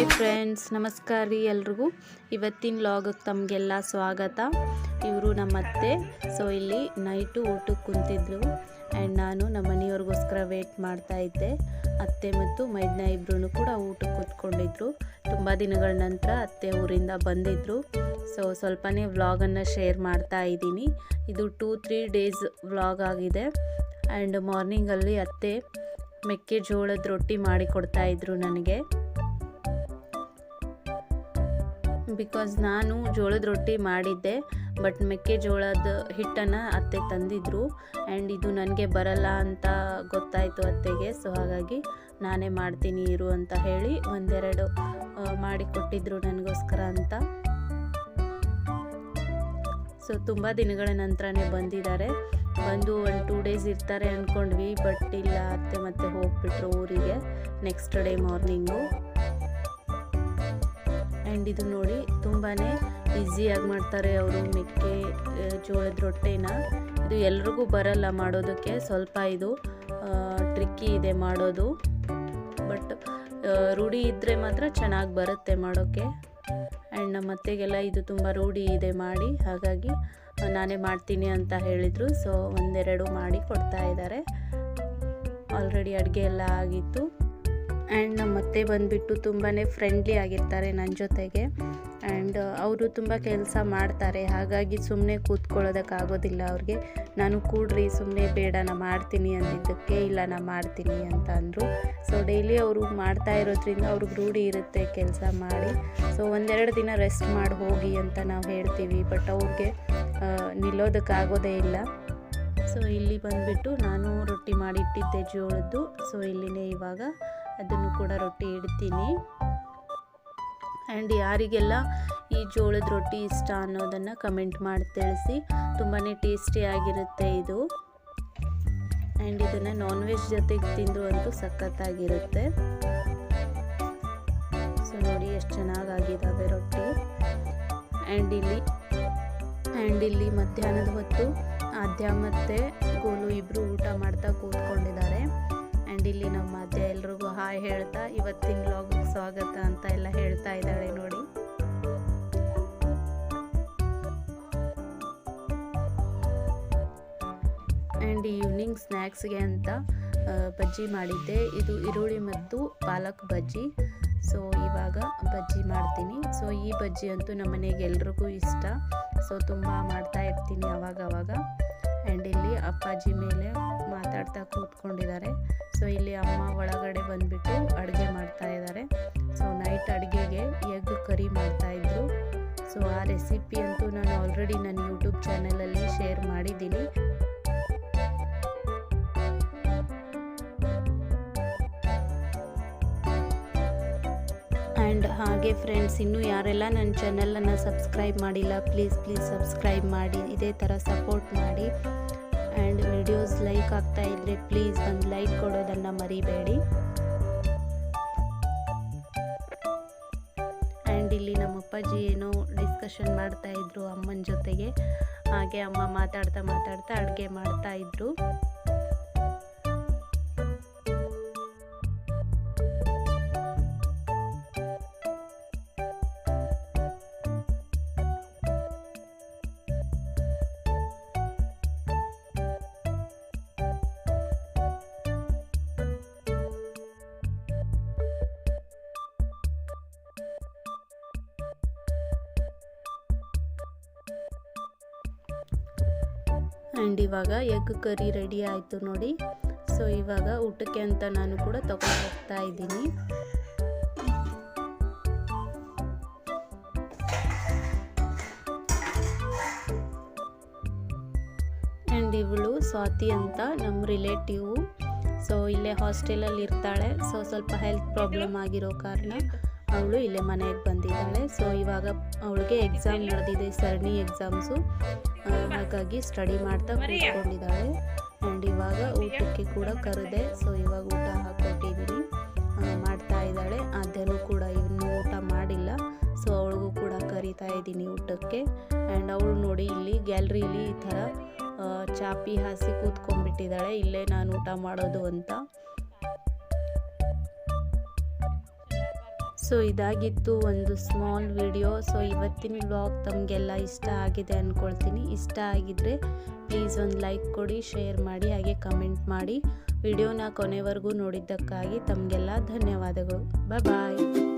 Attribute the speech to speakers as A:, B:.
A: Hi friends, ನಮಸ್ಕಾರ ರೀ ಎಲ್ರಿಗೂ. ಇವತ್ತಿನ ಲಾಗಕ್ಕೆ ತಮಗೆಲ್ಲ ಸ್ವಾಗತ. ಇವರು ನಮ್ಮ ಅತ್ತೆ ಸೊ ಇಲ್ಲಿ ನೈಟು ಊಟಕ್ಕೆ ಕುಂತಿದ್ರು. ಆ್ಯಂಡ್ ನಾನು ನಮ್ಮ ಮನೆಯವ್ರಿಗೋಸ್ಕರ ವೇಟ್ ಮಾಡ್ತಾ ಇದ್ದೆ. ಅತ್ತೆ ಮತ್ತು ಮೈದ್ನ ಇಬ್ಬರೂ ಕೂಡ ಊಟಕ್ಕೆ ಕೂತ್ಕೊಂಡಿದ್ರು. ತುಂಬ ದಿನಗಳ ನಂತರ ಅತ್ತೆ ಊರಿಂದ ಬಂದಿದ್ದರು ಸೊ ಸ್ವಲ್ಪನೇ ವ್ಲಾಗನ್ನು ಶೇರ್ ಮಾಡ್ತಾ ಇದ್ದೀನಿ. ಇದು ಟೂ ತ್ರೀ ಡೇಸ್ ವ್ಲಾಗ್ ಆಗಿದೆ. ಆ್ಯಂಡ್ ಮಾರ್ನಿಂಗಲ್ಲಿ ಅತ್ತೆ ಮೆಕ್ಕೆಜೋಳದ ರೊಟ್ಟಿ ಮಾಡಿ ಕೊಡ್ತಾ ಇದ್ರು ನನಗೆ. ಬಿಕಾಸ್ ನಾನು ಜೋಳದ ರೊಟ್ಟಿ ಮಾಡಿದ್ದೆ ಬಟ್ ಮೆಕ್ಕೆಜೋಳದ ಹಿಟ್ಟನ್ನು ಅತ್ತೆ ತಂದಿದ್ರು. ಆ್ಯಂಡ್ ಇದು ನನಗೆ ಬರಲ್ಲ ಅಂತ ಗೊತ್ತಾಯಿತು ಅತ್ತೆಗೆ. ಸೊ ಹಾಗಾಗಿ ನಾನೇ ಮಾಡ್ತೀನಿ ಇರು ಅಂತ ಹೇಳಿ ಒಂದೆರಡು ಮಾಡಿಕೊಟ್ಟಿದ್ರು ಮಾಡಿ ಕೊಟ್ಟಿದ್ರು ನನಗೋಸ್ಕರ ಅಂತ. ಸೊ ತುಂಬ ದಿನಗಳ ನಂತರನೇ ಬಂದಿದ್ದಾರೆ. ಬಂದು ಒಂದು ಟೂ ಡೇಸ್ ಇರ್ತಾರೆ ಅಂದ್ಕೊಂಡ್ವಿ ಬಟ್ ಇಲ್ಲ, ಅತ್ತೆ ಮತ್ತೆ ಹೋಗ್ಬಿಟ್ರು ಊರಿಗೆ ನೆಕ್ಸ್ಟ್ ಡೇ ಮಾರ್ನಿಂಗು ಆ್ಯಂಡ್ ಇದು ನೋಡಿ ತುಂಬಾ ಈಸಿಯಾಗಿ ಮಾಡ್ತಾರೆ ಅವರು ಮೆಕ್ಕೆ ಜೋಳದ ರೊಟ್ಟೆನ. ಇದು ಎಲ್ರಿಗೂ ಬರಲ್ಲ ಮಾಡೋದಕ್ಕೆ. ಸ್ವಲ್ಪ ಇದು ಟ್ರಿಕ್ಕಿ ಇದೆ ಮಾಡೋದು. ಬಟ್ ರೂಢಿ ಇದ್ದರೆ ಮಾತ್ರ ಚೆನ್ನಾಗಿ ಬರುತ್ತೆ ಮಾಡೋಕ್ಕೆ ಆ್ಯಂಡ್ ನಮ್ಮ ಅತ್ತೆಗೆಲ್ಲ ಇದು ತುಂಬ ರೂಢಿ ಇದೆ ಮಾಡಿ. ಹಾಗಾಗಿ ನಾನೇ ಮಾಡ್ತೀನಿ ಅಂತ ಹೇಳಿದರು. ಸೊ ಒಂದೆರಡು ಮಾಡಿ ಕೊಡ್ತಾ ಇದ್ದಾರೆ. ಆಲ್ರೆಡಿ ಅಡುಗೆ ಎಲ್ಲ ಆಗಿತ್ತು. ಆ್ಯಂಡ್ ನಮ್ಮ ಅತ್ತೆ ಬಂದುಬಿಟ್ಟು ತುಂಬಾ ಫ್ರೆಂಡ್ಲಿ ಆಗಿರ್ತಾರೆ ನನ್ನ ಜೊತೆಗೆ. ಆ್ಯಂಡ್ ಅವರು ತುಂಬ ಕೆಲಸ ಮಾಡ್ತಾರೆ. ಹಾಗಾಗಿ ಸುಮ್ಮನೆ ಕೂತ್ಕೊಳ್ಳೋದಕ್ಕಾಗೋದಿಲ್ಲ ಅವ್ರಿಗೆ. ನಾನು ಕೂಡ್ರಿ ಸುಮ್ಮನೆ ಬೇಡ, ನಾ ಮಾಡ್ತೀನಿ ಅಂದಿದ್ದಕ್ಕೆ ಇಲ್ಲ, ನಾ ಮಾಡ್ತೀನಿ ಅಂತ ಅಂದರು. ಸೊ ಡೈಲಿ ಅವರು ಮಾಡ್ತಾ ಇರೋದ್ರಿಂದ ಅವ್ರಿಗೆ ರೂಢಿ ಇರುತ್ತೆ ಕೆಲಸ ಮಾಡಿ. ಸೊ ಒಂದೆರಡು ದಿನ ರೆಸ್ಟ್ ಮಾಡಿ ಹೋಗಿ ಅಂತ ನಾವು ಹೇಳ್ತೀವಿ. ಬಟ್ ಅವ್ರಿಗೆ ನಿಲ್ಲೋದಕ್ಕಾಗೋದೇ ಇಲ್ಲ. ಸೊ ಇಲ್ಲಿ ಬಂದುಬಿಟ್ಟು ನಾನು ರೊಟ್ಟಿ ಮಾಡಿಟ್ಟಿದ್ದೆ ಜೋಳದ್ದು. ಸೊ ಇಲ್ಲಿನೇ ಇವಾಗ ಅದನ್ನು ಕೂಡ ರೊಟ್ಟಿ ಇಡ್ತೀನಿ. ಆ್ಯಂಡ್ ಯಾರಿಗೆಲ್ಲ ಈ ಜೋಳದ ರೊಟ್ಟಿ ಇಷ್ಟ ಅನ್ನೋದನ್ನು ಕಮೆಂಟ್ ಮಾಡಿ ತಿಳಿಸಿ. ತುಂಬಾ ಟೇಸ್ಟಿಯಾಗಿರುತ್ತೆ ಇದು. ಆ್ಯಂಡ್ ಇದನ್ನು ನಾನ್ ವೆಜ್ ಜೊತೆಗೆ ತಿಂದು ಅಂತೂ ಸಖತ್ತಾಗಿರುತ್ತೆ. ಸೊ ನೋಡಿ ಎಷ್ಟು ಚೆನ್ನಾಗಾಗಿದ್ದಾವೆ ರೊಟ್ಟಿ. ಆ್ಯಂಡ್ ಇಲ್ಲಿ ಆ್ಯಂಡ್ ಇಲ್ಲಿ ಮಧ್ಯಾಹ್ನದ ಹೊತ್ತು ಆದ್ಯ ಮತ್ತು ಗೋಲು ಇಬ್ಬರು ಊಟ ಮಾಡ್ತಾ ಕೂತ್ಕೊಂಡಿದ್ದಾರೆ. ಆ್ಯಂಡ್ ಇಲ್ಲಿ ನಮ್ಮ ಹಾಯ್ ಹೇಳ್ತಾ ಇವತ್ತಿನ ಲಾಗ್ ಸ್ವಾಗತ ಅಂತ ಎಲ್ಲ ಹೇಳ್ತಾ ಇದ್ದಾಳೆ ನೋಡಿ. ಆ್ಯಂಡ್ ಈವ್ನಿಂಗ್ ಸ್ನ್ಯಾಕ್ಸ್ಗೆ ಅಂತ ಬಜ್ಜಿ ಮಾಡಿದ್ದೆ. ಇದು ಈರುಳ್ಳಿ ಮತ್ತು ಪಾಲಕ್ ಬಜ್ಜಿ. ಸೊ ಇವಾಗ ಬಜ್ಜಿ ಮಾಡ್ತೀನಿ. ಸೊ ಈ ಬಜ್ಜಿ ಅಂತೂ ನಮ್ಮ ಮನೆಗೆ ಎಲ್ರಿಗೂ ಇಷ್ಟ. ಸೊ ತುಂಬ ಮಾಡ್ತಾ ಇರ್ತೀನಿ ಅವಾಗ ಅವಾಗ ಆ್ಯಂಡ್ ಇಲ್ಲಿ ಅಪ್ಪಾಜಿ ಮೇಲೆ ಮಾತಾಡ್ತಾ ಕೂತ್ಕೊಂಡಿದ್ದಾರೆ. ಸೊ ಇಲ್ಲಿ ಅಮ್ಮ ಒಳಗಡೆ ಬಂದುಬಿಟ್ಟು ಅಡುಗೆ ಮಾಡ್ತಾ ಇದ್ದಾರೆ. ಸೊ ನೈಟ್ ಅಡುಗೆಗೆ ಎಗ್ ಕರಿ ಮಾಡ್ತಾ ಇದ್ರು. ಸೊ ಆ ರೆಸಿಪಿ ಅಂತೂ ನಾನು ಆಲ್ರೆಡಿ ನನ್ನ ಯೂಟ್ಯೂಬ್ ಚಾನಲಲ್ಲಿ ಶೇರ್ ಮಾಡಿದ್ದೀನಿ. ಆ್ಯಂಡ್ ಹಾಗೆ ಫ್ರೆಂಡ್ಸ್ ಇನ್ನೂ ಯಾರೆಲ್ಲ ನನ್ನ ಚಾನಲನ್ನು ಸಬ್ಸ್ಕ್ರೈಬ್ ಮಾಡಿಲ್ಲ ಪ್ಲೀಸ್ ಪ್ಲೀಸ್ ಸಬ್ಸ್ಕ್ರೈಬ್ ಮಾಡಿ. ಇದೇ ಥರ ಸಪೋರ್ಟ್ ಮಾಡಿ. ಆ್ಯಂಡ್ ವಿಡಿಯೋಸ್ ಲೈಕ್ ಆಗ್ತಾ ಇದ್ದರೆ ಪ್ಲೀಸ್ ಒಂದು ಲೈಕ್ ಕೊಡೋದನ್ನು ಮರಿಬೇಡಿ. ಆ್ಯಂಡ್ ಇಲ್ಲಿ ನಮ್ಮ ಅಪ್ಪಾಜಿ ಏನೋ ಡಿಸ್ಕಷನ್ ಮಾಡ್ತಾ ಇದ್ರು ಅಮ್ಮನ ಜೊತೆಗೆ. ಹಾಗೆ ಅಮ್ಮ ಮಾತಾಡ್ತಾ ಮಾತಾಡ್ತಾ ಅಡುಗೆ ಮಾಡ್ತಾ ಇದ್ರು. ಆ್ಯಂಡ್ ಇವಾಗ ಎಗ್ ಕರಿ ರೆಡಿ ಆಯಿತು ನೋಡಿ. ಸೊ ಇವಾಗ ಊಟಕ್ಕೆ ಅಂತ ನಾನು ಕೂಡ ತೊಗೊಂಡು ಹೋಗ್ತಾ ಇದ್ದೀನಿ. ಆ್ಯಂಡ್ ಇವಳು ಸ್ವಾತಿ ಅಂತ ನಮ್ಮ ರಿಲೇಟಿವು ಸೊ ಇಲ್ಲೇ ಹಾಸ್ಟೆಲಲ್ಲಿ ಇರ್ತಾಳೆ. ಸೊ ಸ್ವಲ್ಪ ಹೆಲ್ತ್ ಪ್ರಾಬ್ಲಮ್ ಆಗಿರೋ ಕಾರಣ ಅವಳು ಇಲ್ಲೇ ಮನೆಗೆ ಬಂದಿದ್ದಾಳೆ. ಸೊ ಇವಾಗ ಅವಳಿಗೆ ಎಕ್ಸಾಮ್ ನಡೆದಿದೆ, ಸರಣಿ ಎಕ್ಸಾಮ್ಸು ಹಾಗಾಗಿ ಸ್ಟಡಿ ಮಾಡ್ತಾ ಕೂತ್ಕೊಂಡಿದ್ದಾಳೆ. ಆ್ಯಂಡ್ ಇವಾಗ ಊಟಕ್ಕೆ ಕೂಡ ಕರೆದೆ. ಸೊ ಇವಾಗ ಊಟ ಹಾಕ್ಕೊಟ್ಟಿದ್ದೀನಿ. ಮಾಡ್ತಾ ಇದ್ದಾಳೆ. ಅದನ್ನು ಕೂಡ ಇನ್ನೂ ಊಟ ಮಾಡಿಲ್ಲ. ಸೊ ಅವಳಿಗೂ ಕೂಡ ಕರಿತಾ ಇದ್ದೀನಿ ಊಟಕ್ಕೆ. ಆ್ಯಂಡ್ ಅವಳು ನೋಡಿ ಇಲ್ಲಿ ಗ್ಯಾಲ್ರಿಲಿ ಈ ಥರ ಚಾಪಿ ಹಾಸಿ ಕೂತ್ಕೊಂಡ್ಬಿಟ್ಟಿದ್ದಾಳೆ. ಇಲ್ಲೇ ನಾನು ಊಟ ಮಾಡೋದು ಅಂತ. ಸೊ ಇದಾಗಿತ್ತು ಒಂದು ಸ್ಮಾಲ್ ವಿಡಿಯೋ ಸೊ ಇವತ್ತಿನ ವ್ಲಾಗ್ ತಮಗೆಲ್ಲ ಇಷ್ಟ ಆಗಿದೆ ಅಂದ್ಕೊಳ್ತೀನಿ ಇಷ್ಟ ಆಗಿದ್ದರೆ ಪ್ಲೀಸ್ ಒಂದು ಲೈಕ್ ಕೊಡಿ ಶೇರ್ ಮಾಡಿ, ಹಾಗೆ ಕಮೆಂಟ್ ಮಾಡಿ. ವಿಡಿಯೋನ ಕೊನೆವರೆಗೂ ನೋಡಿದ್ದಕ್ಕಾಗಿ ತಮಗೆಲ್ಲ ಧನ್ಯವಾದಗಳು. ಬಾಯ್